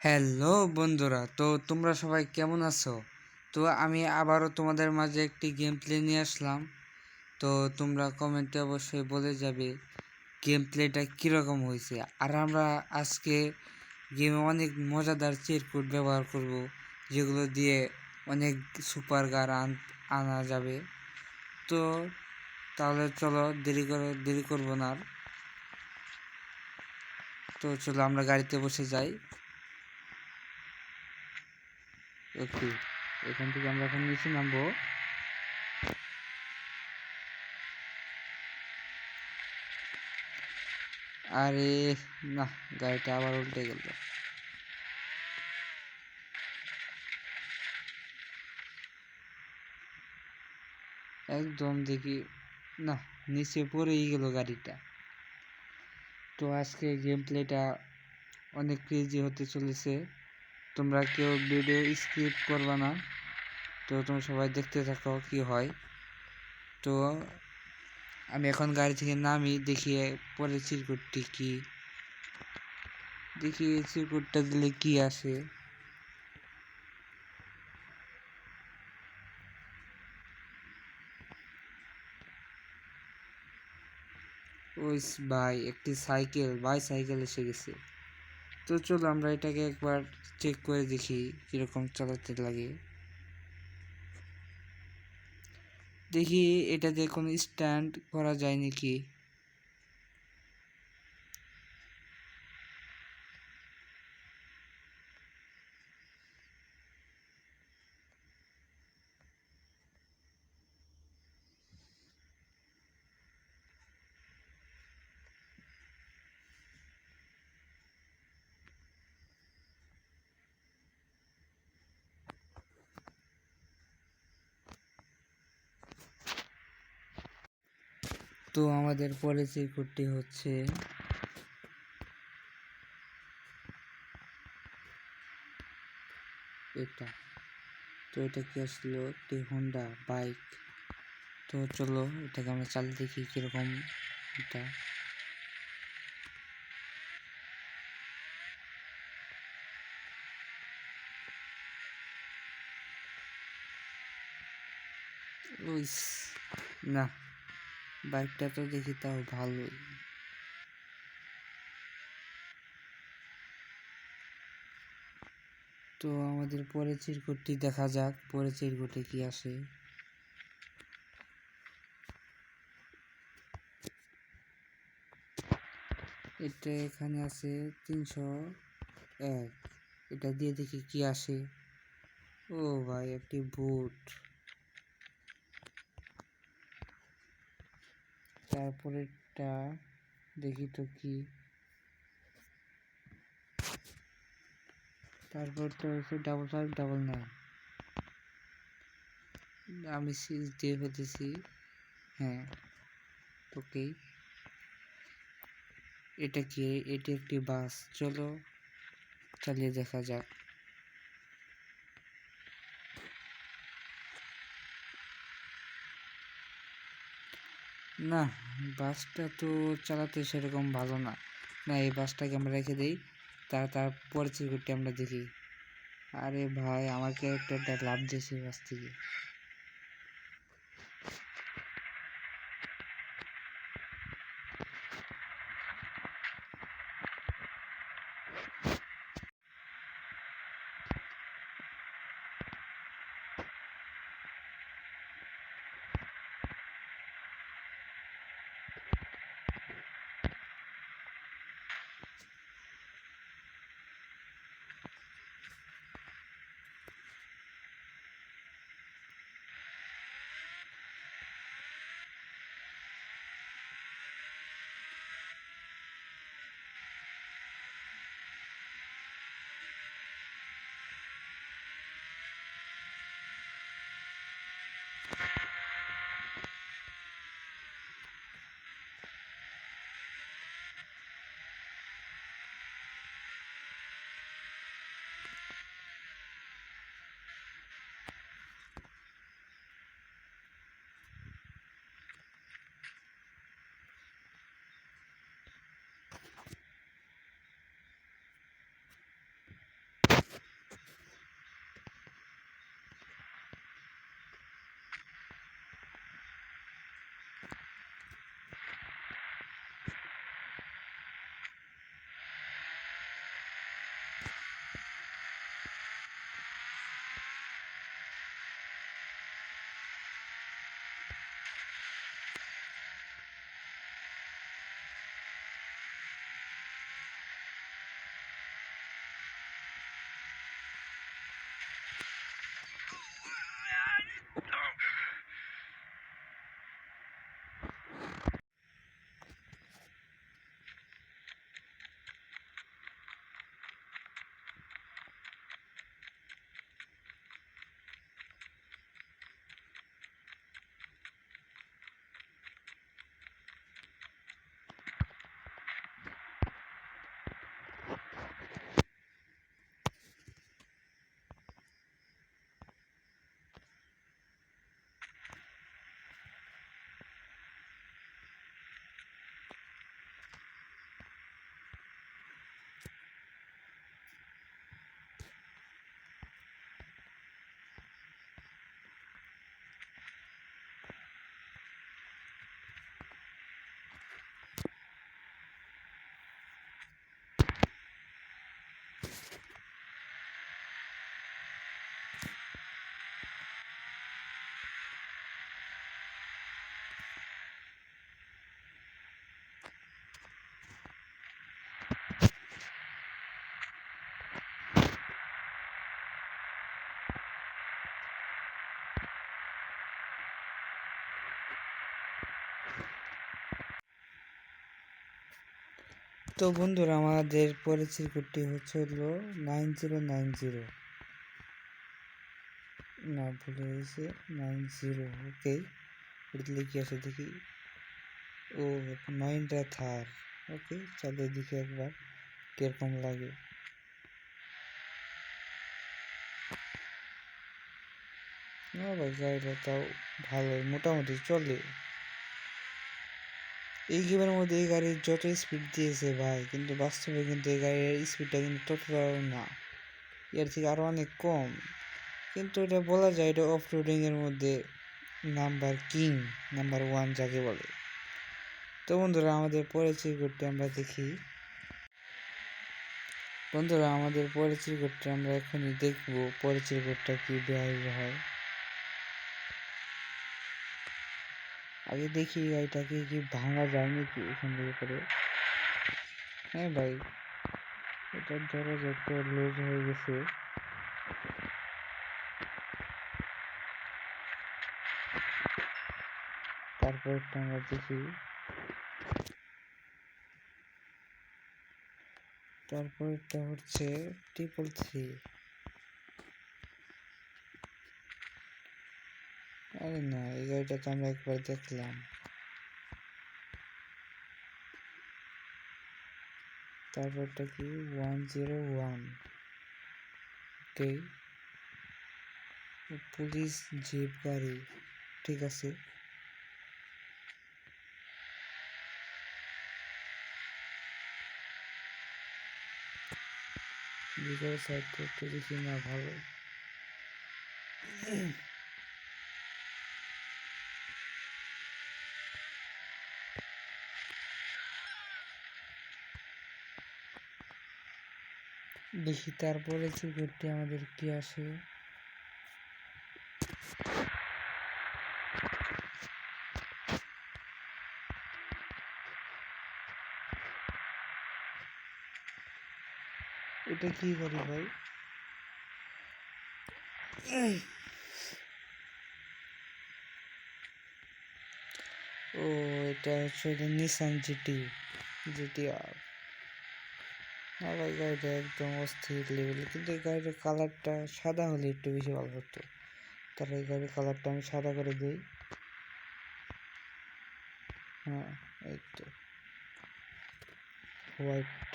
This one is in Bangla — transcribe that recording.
হ্যালো বন্ধুরা, তো তোমরা সবাই কেমন আছো? তো আমি আবারও তোমাদের মাঝে একটি গেম প্লে নিয়ে আসলাম। তো তোমরা কমেন্টে অবশ্যই বলে যাবে গেম প্লেটা কীরকম হয়েছে। আর আমরা আজকে গেমে অনেক মজাদার চিরকুট ব্যবহার করব, যেগুলো দিয়ে অনেক সুপার গার আনা যাবে। তো তাহলে চলো দেরি করে, দেরি করব না তো চলো আমরা গাড়িতে বসে যাই। ওকে, এখান থেকে আমরা এখন নিচে নামবো। আরে, না, গাড়িটা আবার উল্টে গেল। একদম দেখি, না, নিচে পড়েই গেল গাড়িটা। তো আজকে গেম প্লেটা অনেক ক্রেজি হতে চলেছে। তোমরা কেউ ভিডিও স্কিপ করবে না। তো তোমরা সবাই দেখতে থাকো কি হয়। তো আমি এখন গাড়ি থেকে নামি দেখি পরে চিরকুটটি কি। দেখি চিরকুটটা দিলে কি আসে? ওই ভাই, একটি সাইকেল বাই সাইকেল এসে গেছে। তো চলো আমরা এটাকে একবার চেক করে দেখি কীরকম চালাতে লাগে। দেখি এটাতে কোনো স্ট্যান্ড করা যায় নাকি? তো আমাদের পলিসি কোডটি হচ্ছে এটা। তো এটা কি আসলো? একটি হোন্ডা বাইক তো চলো, এটাকে আমরা চালিয়ে দেখি কীরকম এটা। ওই না। বাইকটা তো দেখি তাও ভালোই তো আমাদের পরে চিরকুটটি দেখা যাক পরে চিরকুটে কি আসে। এটা এখানে আছে তিনশো এক। এটা দিয়ে দেখি কি আসে। ও ভাই, একটি বুট তারপরেরটা দেখি তো কি। তারপর তো হচ্ছে ডাবল ফাইভ ডাবল নাইন আমি সিক্স দিয়ে ফেলেছি হ্যাঁ ওকে এটা কি? এটি একটি বাস। চলো, চালিয়ে দেখা যাক। না বাসটা তো চালাতে সেরকম ভালো না। না, এই বাসটাকে আমরা রেখে দিই, তার তারপর চিরকুটটি আমরা দেখি। আরে ভাই আমার একটা লাভ দিয়েছে বাস থেকে। তো বন্ধুরা, আমাদের পরিচিত কোডটি হচ্ছে হলো নাইন জিরো নাইন জিরো। না, ভুলে গেছে, নাইন জিরো ওকে লিখে আসে দেখি। ও মাইন্ডটা থার ওকে চালিয়ে দেখি একবার কীরকম লাগে। ভাই, গাড়িটা তাও ভালো, মোটামুটি চলে। এই গেমের মধ্যে এই গাড়ির যত স্পিড দিয়েছে ভাই, কিন্তু বাস্তবে কিন্তু এই গাড়ির স্পিডটা কিন্তু ততটাও না। এর থেকে আরও অনেক কম। কিন্তু এটা বলা যায় এটা অফ রোডিংয়ের মধ্যে নাম্বার কিং নাম্বার ওয়ান যাকে বলে। তো বন্ধুরা, আমাদের পরের চিরকুটটি আমরা দেখি। বন্ধুরা, আমাদের পরের চিরকুটটি আমরা এখনই দেখব। পরের চিরকুটটা কি বেআইন হয়। আগে দেখি গাড়িটাকে কি ভাঙা যায় নাকি এখান থেকে করে? হ্যাঁ ভাই এটার দরজা একটু লুজ হয়ে গেছে। তারপর একটা আমরা দেখি। তারপরটা হচ্ছে ট্রিপল থ্রি আরে না, এই গাড়িটা তো আমরা একবার দেখলাম। তারপরটা কি? One zero one. Okay. Police jeep গাড়ি, ঠিক আছে। সাইডটা একটু দেখি না, ভালো। দেখি তারপরে সিকিউরিটি আমাদের কি আসে। এটা কি করি ভাই? ও, এটা হচ্ছে নিসান জিটি জিটি আর না এই গাড়িটা একদম অস্থির লেভেল কিন্তু এই গাড়িটার কালারটা সাদা হলে একটু বেশি ভালো হতো তাহলে এই গাড়ির কালারটা আমি সাদা করে দিই। হ্যাঁ এই তো। হোয়াইট